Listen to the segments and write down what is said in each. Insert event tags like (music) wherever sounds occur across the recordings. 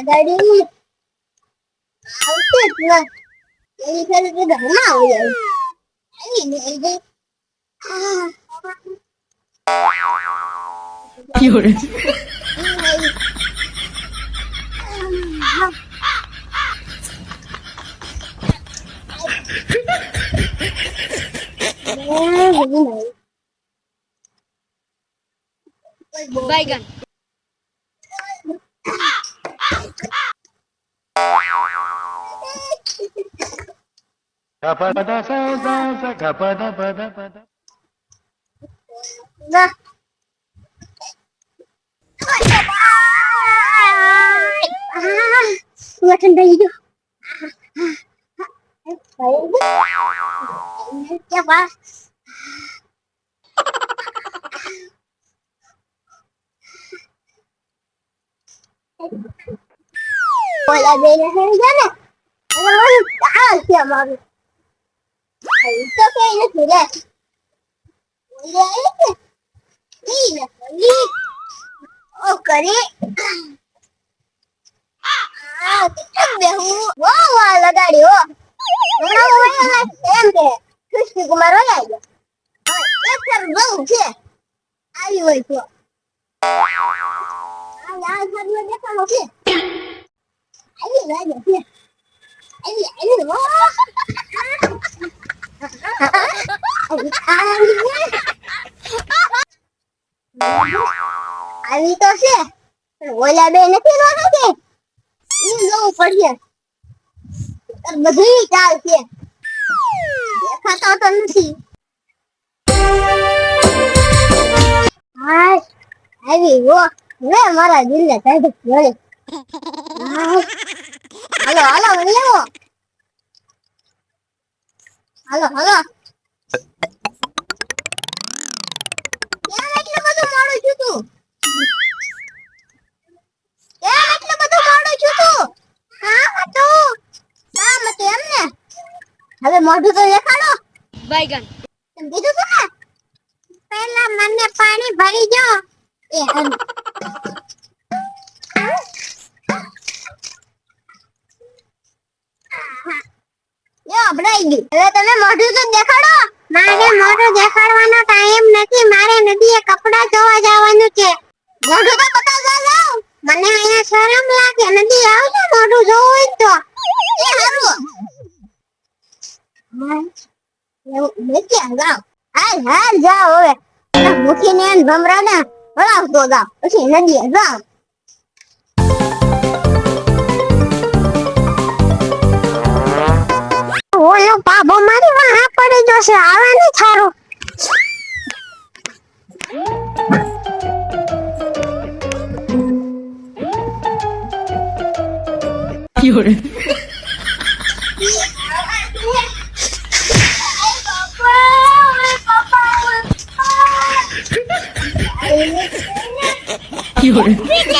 લગાડી આવશે જ ના એની ફેરે તો ઘરમાં આવી જાય આવી ને આવી જાય હા 有人，Kapada sa sa sa kapada pada pada. Da. Ngồi trên đây đi. Chắc quá. Ôi là bên này rất là. Ôi, đã là kiểu mà na sila. Wala ito. Hindi na kali. Oh, kali. Ah, tingnan mo. Wow, wala gari, oh. Mga wala na siyempre. Kristi kumaro na yun. Ah, એક sir બહુ છે આવી હોય તો આ આ દેખાડો છે આવી લાગે છે આવી આવી ઓ આવી તો છે ઓલા બે નથી રોકે કે? ઈ જવું પડશે. બધું ચાલશે દેખાતો તો નથી. હાય આવી વો લે મારા દિલને કાઢી જોડે. હાલો હાલો લેવો હાલો હાલો. એટલું બધું મોડું છું તું. હા હતું હા મતું એમ ને. હવે મોઢું તો દેખાડો. બાયગન. કીધું તું ને? પેલા મને પાણી ભરી દો એ હમ ગઈ. હવે તમે મોઢું તો દેખાડો. મારે મોઢું દેખાડવાનો ટાઈમ નથી. મારે નદીએ કપડા ધોવા જવાનું છે. મોઢું તો બતાવજો જાવ મને અહીંયા શરમ લાગે. નદી આવજો, મોઢું જોવું હોય તો. એ હારું. હાલ હાલ, જાઓ હવે. મૂકીને ભમરાને હળાવતો જાઓ. પછી નદીએ જાઓ. પાબો મારી વાહ પડી જશે. આવે ને થારું. (laughs) 有人，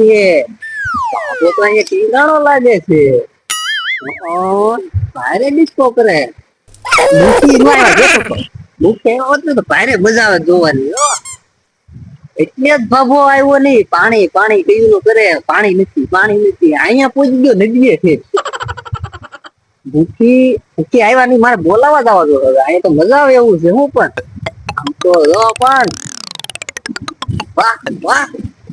જાવ બાપો તો અહીંયા ટીંગાણો લાગે છે. ભારે ડિસ્કો કરે. પાણી નથી પાણી નથી. અહીંયા પહોંચી ગયો છે. ભૂખી ભૂખી આવ્યા નહીં. મારે બોલાવા જ આવવા હવે. અહીંયા તો મજા આવે એવું છે, હું પણ. આમ તો પણ. વાહ વાહ.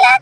Yeah.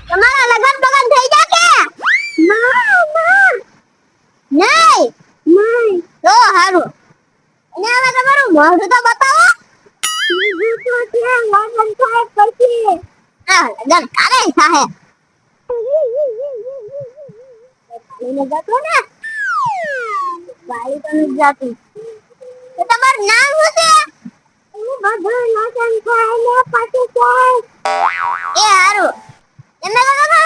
તમારા લગન બગન થઈ જશે ના ના નહીં નહીં તો હારું અને હવે તમારું મોઢું તો બતાવો મોઢું તો છે લગન થાય પછી આ લગન કાલે થાય પાણીને જતો ને નથી જાતું. તો તમારું નામ શું છે? બધું લગન થાય ને એ હારું. એમને તો ખબર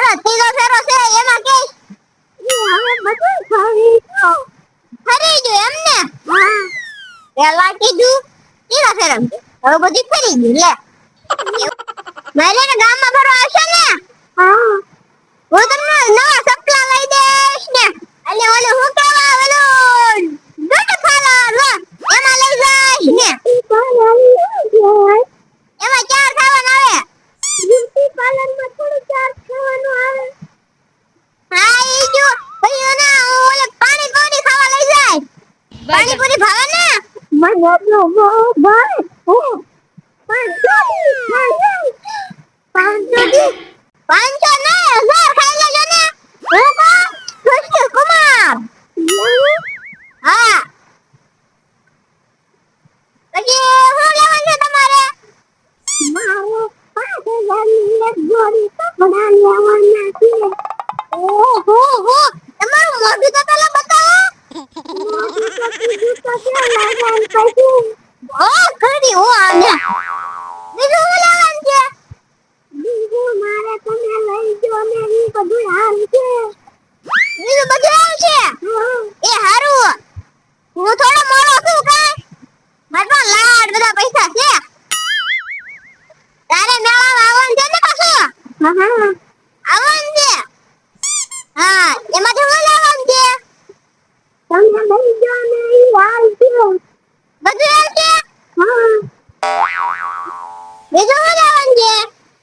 અરે ત્રીજો ફેરો છે એમાં કે? હવે બધું ફરી ગયું. ફરી ગયું એમને પેલા કીધું ત્રીજો ફેરો. હવે બધું ફરી ગયું લે. મારે ને ગામમાં ફરવા આવશે ને? હા. હું તમને નવા સપના લઈ દઈશ ને. અને ઓલો હું કેવા ઓલો ગટ ફાલા લો. એમાં લઈ જાય ને. એમાં ચાર ખાવાનું આવે? બ્યુટી પાર્લરમાં થોડું ચાર ખાવાનું આવે? હા એ જો. પછી ના ઓલે પાણી પૂરી ખાવા લઈ જાય. પાણી પૂરી ભાવે ને? મને બહુ ભાવે. હું. પાંચસો પાંચસો પાંચસો ને? હજાર ખાઈ લેજો ને હું કોણ કૃષ્ણ કુમાર હા પછી શું લેવાનું છે તમારે મારે પાંચ હજારની એક જોડી લેવાના છે? એ હારું. હું થોડો મોડો છું મારા લાડ બધા પૈસા છે. તારે મેળામાં આવવાનું છે ને હા તો હું લેવાનું છે તમે લઈ જાઓ ને ઈ હાલ છે બધું હાલ છે હા. બીજું હું લેવાનું છે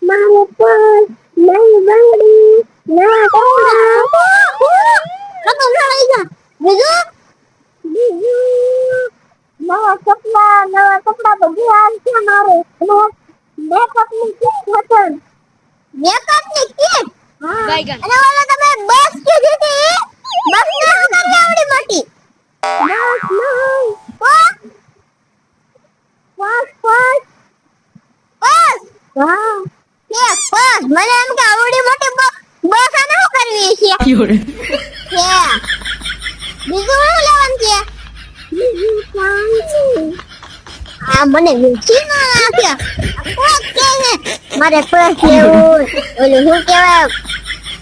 મારે પર્સ નવી બંગડી નવા ના લઈ જા બીજું? બીજું નવા કપડા નવા કપડા બધું હાલ છે મારે. મેકઅપની કીટ હતું મેકઅપની કીટ Baigan. અને ઓલા તમે બસ કીધી હતી બસ ને શું કરી આવડી મોટી. બસ નહીં. બસ. બસ બસ. હા. કે બસ. મને એમ કે આવડી મોટી બસ આને શું કરવી છે? યોડે કે બીજું શું લેવાનું છે? બીજું આ મને વેચીનો નાખ્યા આ કોક કે મારે પ્લસ લેવું ઓલું શું કહેવાય?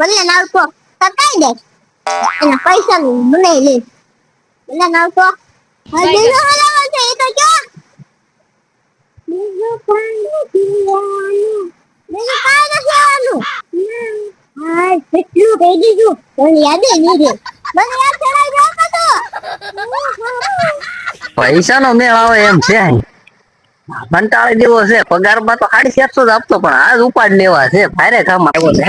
ભલે નાવતો કઈ દે એના પૈસા મને લે ભલે નાવતો હા હલાવો છે એ તો ક્યાં બીજું કાંઈ નથી બીજું કાંઈ નથી આવવાનું. હા, કેટલું કહી દીધું પણ યાદ નહીં રહે. મને યાદ કરાવી દો તો. પૈસા નો મેળ આવે એમ છે. કંટાળી દેવો છે. પગારમાં તો સાડી ચારસો જ આપતો પણ આજ ઉપાડ લેવા છે. ફાયરે કામ આવ્યો છે.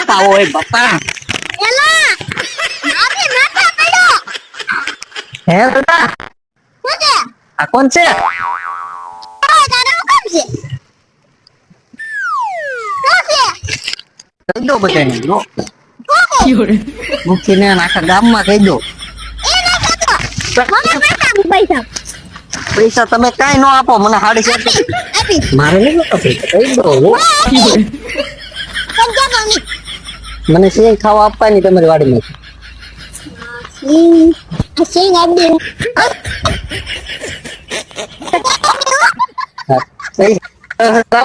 જવા ઓય બાપા એલા, મારે માથા પડ્યો. હે બેટા શું છે? આ કોણ છે આ તારે હું છે? કહી દો બધાને જો મૂકીને આખા ગામમાં કહી દો પૈસા તમે કઈ નો આપો મને સાડી ચારસો આપીશ. મારે નહીં આપો પૈસા કહી દો હો. પણ કેમ નહીં? મને સિંહ ખાવા આપવાની તમારી વાડીમાં સિંગ આ સિંગ આપી દે. હા, પૈસા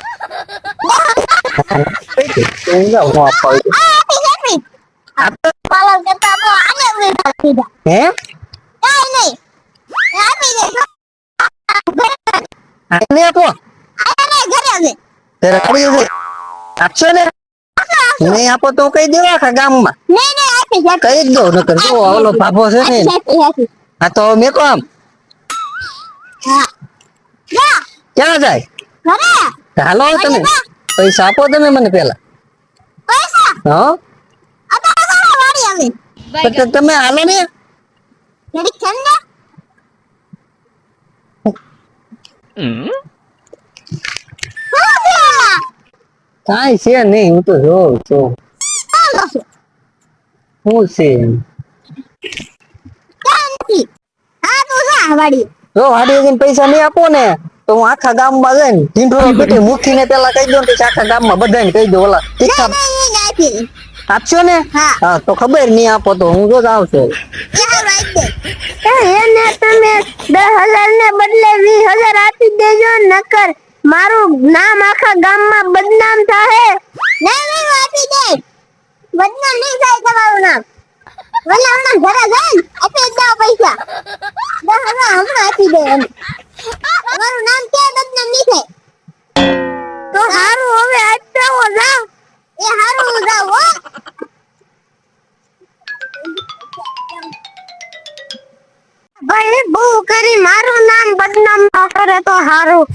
હું જાઉં, હું આપવા આવું. આ આપીશ, આપીશ. આપો. પાલન કરતા તો આને ઉડેલા સીધા. હે કાંઈ નહીં. એ આપી દે. આને આપો આ નહીં, ઘરે આવજે. ત્યારે કરી દે આપશો ને? નહીં આપો તો કહી દેવા આખા ગામમાં. નહીં, નહીં, આપીશ, આપીશ. કહી જ દો નકર જો ઓલો ભાભો છે ને આપીશ, આપીશ, આપીશ. આ તો મેકો આમ. ક્યાં જાય? હાલો તમે. પૈસા આપો તમે મને પેલા. હા? તમે હાલો ને છે ને? શું છે આમાં? કાંઈ છે નહીં હું તો જોઉં છું શું છે જા હાડી જઈને પૈસા નહીં આપો ને તો હું આખા ગામમાં જઈને ઢીંઢોળો પીટી મૂકીને પેલા કહી દઉં પછી આખા ગામમાં બધાને કહી દઉં ઓલા તીખા નહીં, નહીં, નહીં, આપી દે. આપશો ને હા. તો ખબર નહીં આપો તો હું જો જ આવશે. એને તમે દસ હજાર ને બદલે વીસ હજાર આપી દેજો નકર મારું નામ આખા ગામમાં બદનામ થાય નહીં નહીં આપી દે. બદનામ નહીં થાય તમારું નામ. મને હમણાં ઘરે જાય આપી દો પૈસા. દો હવે હમણાં આપી દે એમ. તમારું નામ કે બદનામ નહીં થાય? તો હારું હવે આપતા હો જાવ. એ હારું જાવ હો. ભાઈ બહુ કરી મારું નામ બદનામ ન કરે તો હારું.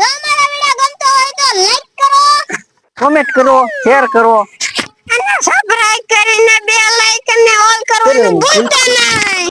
જો મારા વિડિયો ગમતો હોય તો લાઈક કરો. કોમેન્ટ કરો શેર કરો. અને સબસ્ક્રાઇબ કરીને બે લાઈક અને ઓલ કરવાનું ભૂલતા નહીં.